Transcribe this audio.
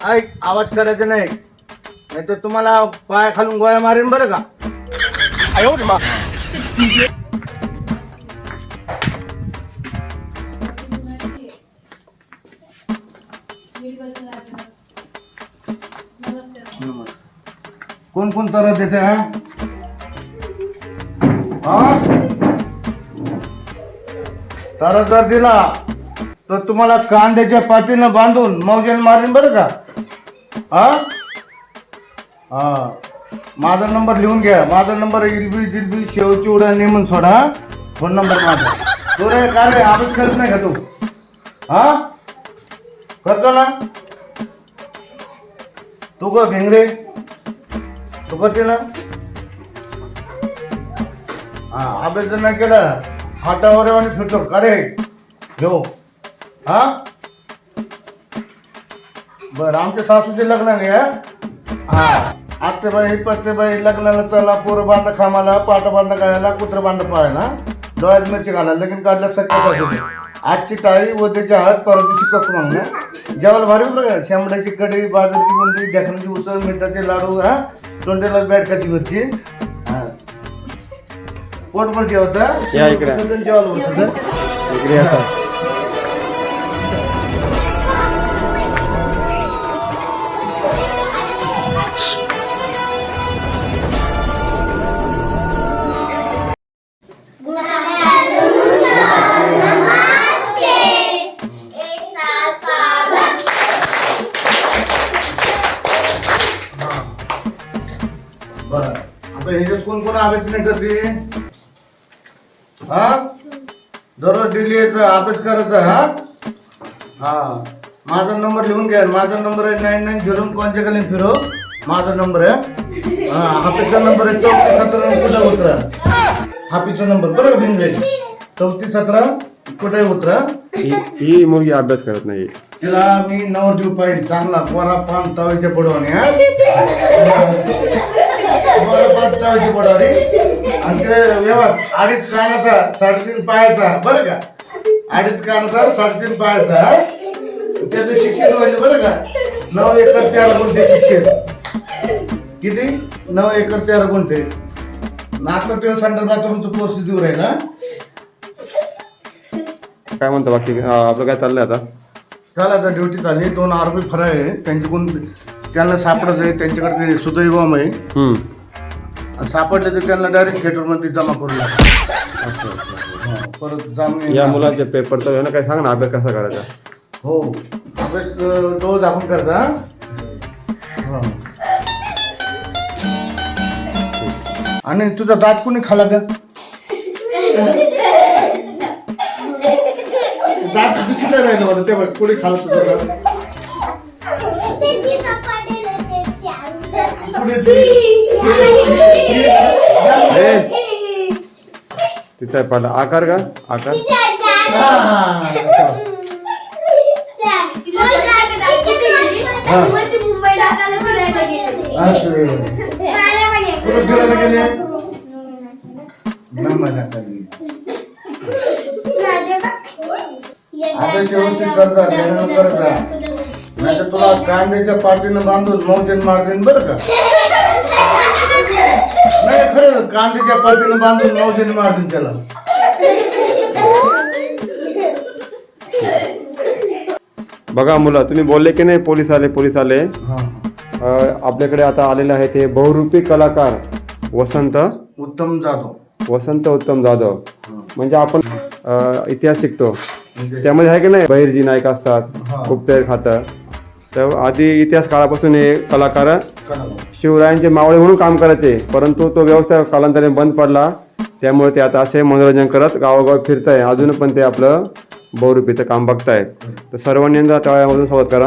ऐक आवाज करायचा नाही. नाही तर तुम्हाला पाय खालून गोळ्या मारेन बरं का? कोण कोण तर देते हा? हा? तर जर दिला तर तुम्हाला कांद्याच्या पातीनं बांधून मौजेल मारेन बरं का? हा? हा. माझा नंबर लिहून घ्या. माझा नंबर इलबी जिलबी शेवची उड्या नेमून सोडा हा? फोन नंबर माझा. तो रे काय रे अभ्यास करत नाही का तू? हा? करतो ना. तू ग भेंगरे. तू करते ना. हा अभ्यास जर नाही केला. हातावर आणि फिरतो. का रे? घेऊ. हा? बर आमच्या सासूचे लग्न नाही हा? हा. आत्तेबाई पत्तेबाई लग्नाला चला पोरं बांधा खामाला पाट बांधा खायला कुत्र बांधा पाहायला. डोळ्यात मिरची घालायला लगीन सत्य सासू आजची टाळी व त्याच्या हात परवा दिवशी कप मग ना जेवायला भारी होतं का? शेंबड्याची कढी बाजरीची बुंदी ढेकणाची उसळ मिठाचे लाडू हा? तोंडेला बॅटकाची मिरची हा. पोटभर जेवायचा या इकडे. बसायचं आणि जेवायला बसायचं आता कोण कोण अभ्यास नाही करते? हा? दररोज डेली यायचं अभ्यास करायचा हा? हा. माझा नंबर लिहून घ्या. माझा नंबर आहे नाईन नाईन झिरो कोणच्या फिरो? माझा नंबर आहे. हा हाफीचा नंबर आहे चौतीस सतरा कुठे उतरा? हाफीचा नंबर. बरोबर लिहून जाईल चौतीस सतरा कुठे उतरा? ही ही मुलगी अभ्यास करत नाही. तिला मी नवरदेव पाहिजे. चांगला पोरा पान तवायच्या पडवाने हा? कोरा पान तवायच्या पडवाने आणि ते व्यवहार अडीच कानाचा साडेतीन पायाचा बरं का? अडीच कानाचा साडेतीन पायाचा हा? त्याचं शिक्षण व्हायचं बरं का? नऊ एकर चार गुंठे शिक्षण. किती? नऊ एकर तेरा गुंठे. नागपूर टेन सेंटर बाथरूमचं कोर्स देऊ राहिला काय म्हणतो बाकी? अं, आपलं काय चाललंय आता? काल आता ड्युटी चालली. दोन आरोपी फरार आहे. त्यांच्याकडून त्यांना सापडत आहे. त्यांच्याकडे ते सुदैवम आहे. हम्म. आणि सापडले तर त्यांना डायरेक्ट थिएटरमध्ये जमा करू. हो, परत जामीन या मुलाचे पेपर तर ना काय सांग ना अभ्यास कसा करायचा? हो. अभ्यास अं, डोस आपण करता हो. आणि तुझा दात कोणी खाला का? दात दुसरीला राहिलं होतं तेव्हा कोणी तुझा तिचा पडला आकार का? आकार? फिरायला गेले असं कुठं फिरायला गेले नाही मजा केली. अभ्यास व्यवस्थित करता मेहनत करता नाही तर तुला कांद्याच्या पातीनं बांधून मौजन मार देईन बरं का? नाही खरं कांद्याच्या पातीनं बांधून मौजन त्याला. बघा मुलं तुम्ही बोलले की नाही पोलीस आले पोलीस आले? हा. अं, आपल्याकडे आता आलेले आहे ते बहुरूपी कलाकार वसंत. उत्तम जाधव. वसंत उत्तम जाधव. म्हणजे आपण इतिहास शिकतो. त्यामध्ये आहे की नाही? बहिरजी नायक असतात गुप्तहेर खातं तर आधी इतिहास काळापासून हे कलाकार शिवरायांचे मावळे म्हणून काम करायचे परंतु तो व्यवसाय कालांतराने बंद पडला. त्यामुळे ते आता असे मनोरंजन करत गावागाव फिरत आहे अजून पण ते आपलं बहुरूपीचं काम बघतायत. तर सर्वांनी टाळ्यामधून स्वागत करा.